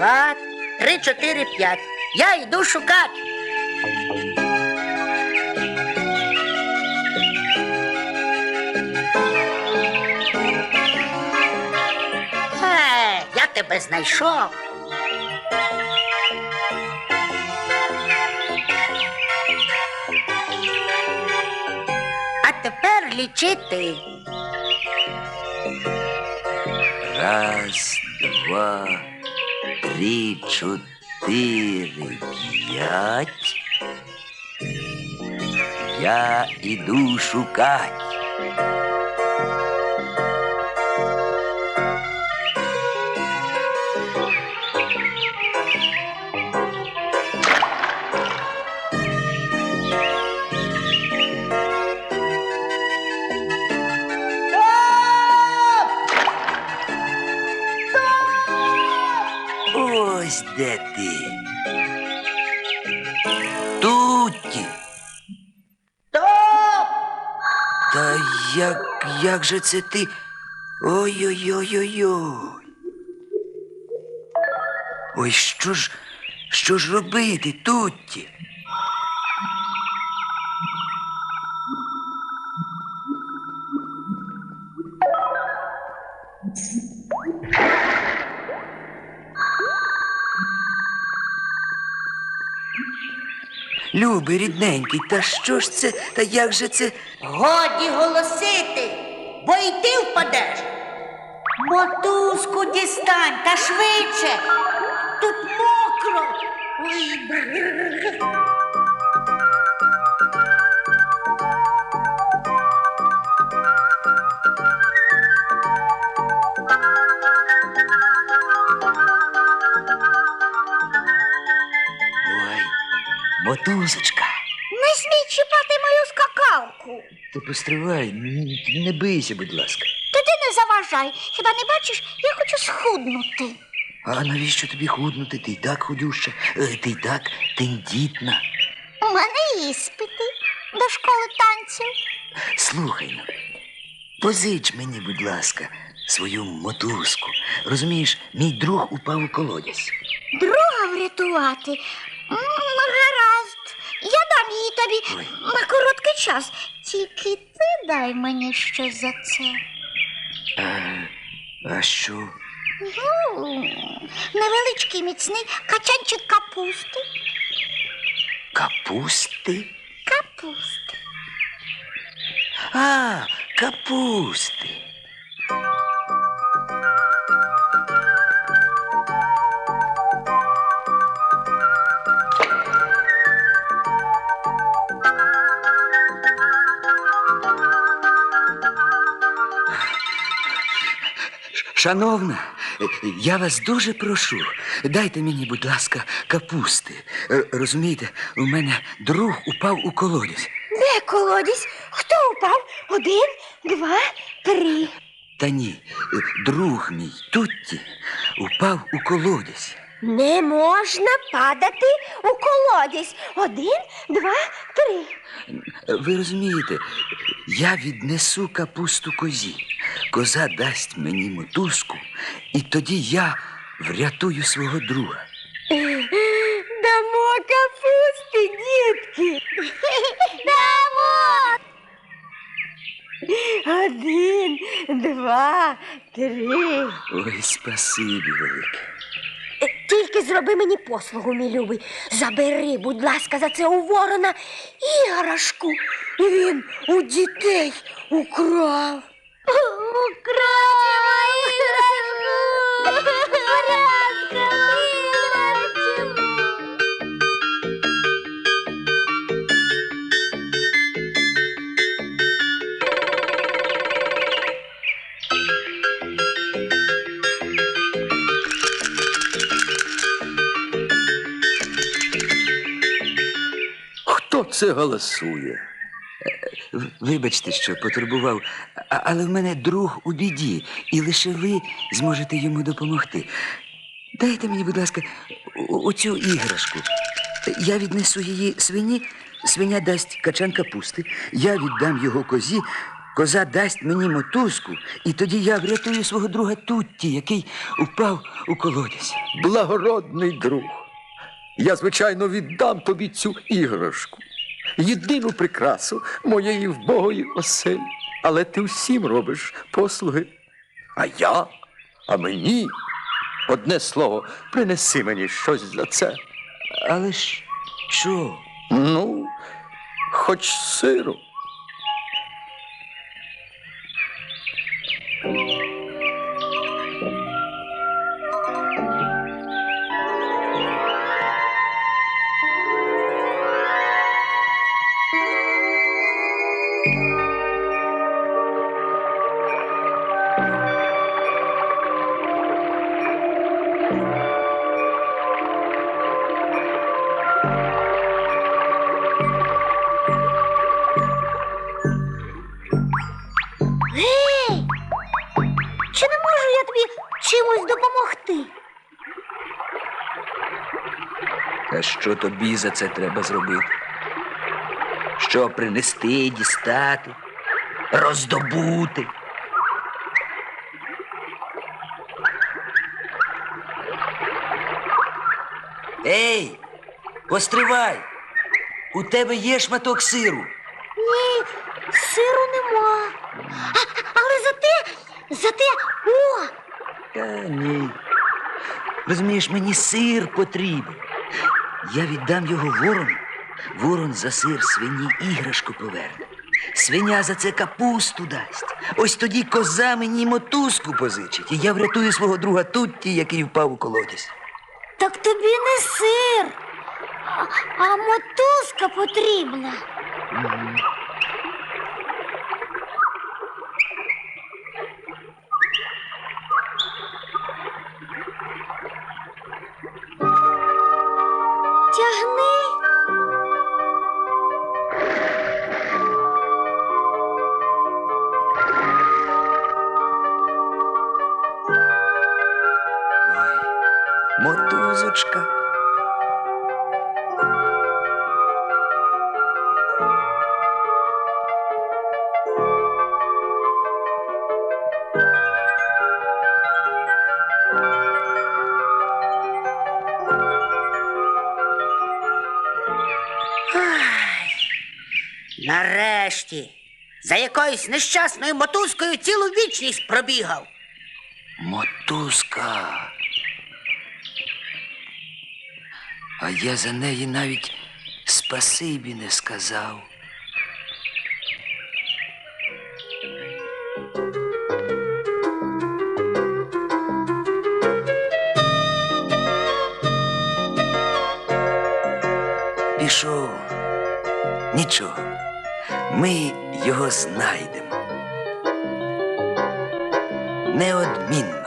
два, три, чотири, п'ять. Я йду шукати. Е, я тебе знайшов. А тепер лічити. Раз, два, три, чотири, п'ять. Я іду шукать. Тутті. Стоп! Та як, як же це ти? Ой-ой-ой-ой-ой. Ой, що ж, що ж робити, Тутті? Любий, рідненький, та що ж це, та як же це? Годі голосити, бо й ти впадеш. Мотузку дістань та швидше. Тут мокро. Ой, мотузочка. Не смій чіпати мою скакалку. Ти постривай, не бийся, будь ласка. Та ти не заважай. Хіба не бачиш, я хочу схуднути. А навіщо тобі худнути? Ти й так худюща, е, ти й так тендітна. У мене іспити до школи танців. Слухай ну, позич мені, будь ласка, свою мотузку. Розумієш, мій друг упав у колодязь. Друга врятувати. М, тобі Ой. на короткий час. Тільки ти дай мені щось за це. А, а що? Ну, невеличкий міцний качанчик капусти. Капусти? Капусти. А, капусти. Шановна, е, я вас дуже прошу, дайте мені, будь ласка, капусти. Е, Розумієте, у мене друг упав у колодязь. Де колодязь? Хто упав? Один, два, три. Та ні, е, друг мій Тутті упав у колодязь. Не можна падати у колодязь. Один, два, три. Ви розумієте, я віднесу капусту козі. Коза дасть мені мотузку, і тоді я врятую свого друга. Дамо капусти, дітки. Дамо. Один, два, три. Ой, спасибі велике. Тільки зроби мені послугу, мій любий. Забери, будь ласка, за це у ворона іграшку. Він у дітей украв. Украв іграшку. Порядка. Хто це голосує? Вибачте, що потурбував, а- але в мене друг у біді, і лише ви зможете йому допомогти. Дайте мені, будь ласка, оцю іграшку. Я віднесу її свині, свиня дасть качан капусти, я віддам його козі, Коза дасть мені мотузку, і тоді я врятую свого друга Тутті, який упав у колодязь. Благородний друг. Я, звичайно, віддам тобі цю іграшку. Єдину прикрасу моєї вбогої оселі. Але ти всім робиш послуги. А я, а мені. Одне слово, принеси мені щось за це. Але ж що? Ну, хоч сиру. Допомогти? А що тобі за це треба зробити? Що принести, дістати, роздобути? Ей, постривай! У тебе є шматок сиру. Ні, сиру нема. А, але зате, зате, о! Та ні. Розумієш, мені сир потрібен. Я віддам його ворону. Ворон за сир свині іграшку поверне. Свиня за це капусту дасть. Ось тоді коза мені мотузку позичить, і я врятую свого друга Тутті, який впав у колодязь. Так тобі не сир, а, а мотузка потрібна. Тягни. Мотузочка. Нарешті. За якоюсь нещасною мотузкою цілу вічність пробігав. Мотузка. А я за неї навіть спасибі не сказав. Пішов. Нічого. Ми його знайдемо. Неодмінно.